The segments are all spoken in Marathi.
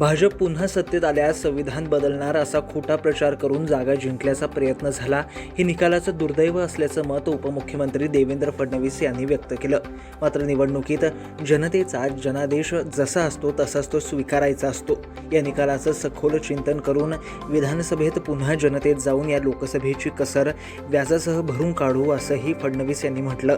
भाजप पुन्हा सत्तेत आल्यास संविधान बदलणार असा खोटा प्रचार करून जागा जिंकल्याचा प्रयत्न झाला हे निकालाचं दुर्दैव असल्याचं मत उपमुख्यमंत्री देवेंद्र फडणवीस यांनी व्यक्त केलं. मात्र निवडणुकीत जनतेचा जनादेश जसा असतो तसाच तो स्वीकारायचा असतो. या निकालाचं सखोल चिंतन करून विधानसभेत पुन्हा जनतेत जाऊन या लोकसभेची कसर व्याजासह भरून काढू असंही फडणवीस यांनी म्हटलं.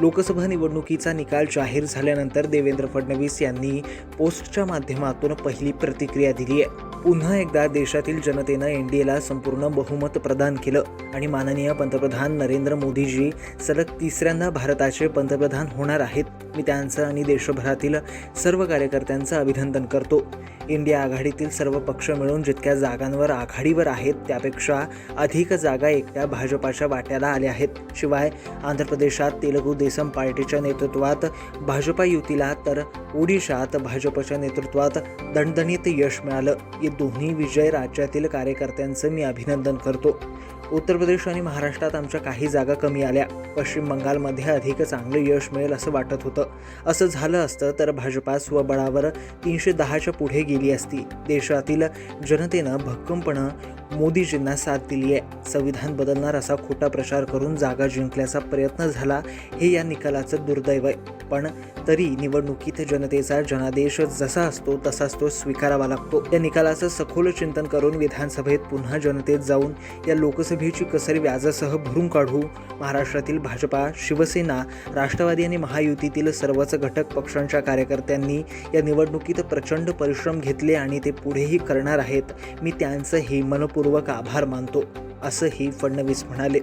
लोकसभा निवडणुकीचा निकाल जाहीर झाल्यानंतर देवेंद्र फडणवीस यांनी पोस्टच्या माध्यमातून पहिली प्रतिक्रिया दिली आहे. पुन्हा एकदा देशातील जनतेनं एनडीएला संपूर्ण बहुमत प्रदान केलं आणि माननीय पंतप्रधान नरेंद्र मोदीजी सलग तिसऱ्यांदा भारताचे पंतप्रधान होणार आहेत. मी त्यांचं आणि देशभरातील सर्व कार्यकर्त्यांचं अभिनंदन करतो. इंडिया आघाडीतील सर्व पक्ष मिळून जितक्या जागांवर आघाडीवर आहेत त्यापेक्षा अधिक जागा एकट्या भाजपाच्या वाट्याला आल्या आहेत. शिवाय आंध्र प्रदेशात तेलुगू देसम पार्टीच्या नेतृत्वात भाजपा युतीला तर ओडिशात भाजपच्या नेतृत्वात दणदणीत यश मिळालं. हे दोन्ही विजय राज्यातील कार्यकर्त्यांचं मी अभिनंदन करतो. उत्तर प्रदेश आणि महाराष्ट्रात आमच्या काही जागा कमी आल्या. पश्चिम बंगालमध्ये अधिक चांगलं यश मिळेल असं वाटत होतं. असं झालं असतं तर भाजपा स्वबळावर तीनशे दहाच्या पुढे गेली असती. देशातील जनतेनं भक्कमपणं मोदीजींना साथ दिली आहे. संविधान बदलणार असा खोटा प्रचार करून जागा जिंकल्याचा प्रयत्न झाला हे या निकालाचं दुर्दैव आहे. पण तरी निवडणुकीत जनतेचा जनादेश जसा असतो तसाच तो स्वीकारावा लागतो. या निकालाचं सखोल चिंतन करून विधानसभेत पुन्हा जनतेत जाऊन या लोकसभेची कसर व्याजासह भरून काढू महाराष्ट्रातील भाजपा शिवसेना राष्ट्रवादी आणि महायुतीतील सर्वच घटक पक्षांच्या कार्यकर्त्यांनी या निवडणुकीत प्रचंड परिश्रम घेतले आणि ते पुढेही करणार आहेत. मी त्यांचं हे त्यांचंही मनपूर्वक आभार मानतो असंही फडणवीस म्हणाले.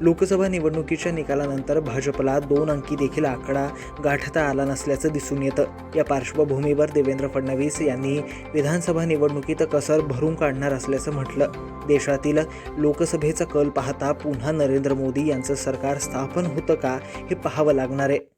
लोकसभा निवडणुकीच्या निकालानंतर भाजपला दोन अंकी देखील आकडा गाठता आला नसल्याचं दिसून येतं. या पार्श्वभूमीवर देवेंद्र फडणवीस यांनी विधानसभा निवडणुकीत कसर भरून काढणार असल्याचं म्हटलं. देशातील लोकसभेचा कल पाहता पुन्हा नरेंद्र मोदी यांचं सरकार स्थापन होतं का हे पाहावं लागणार आहे.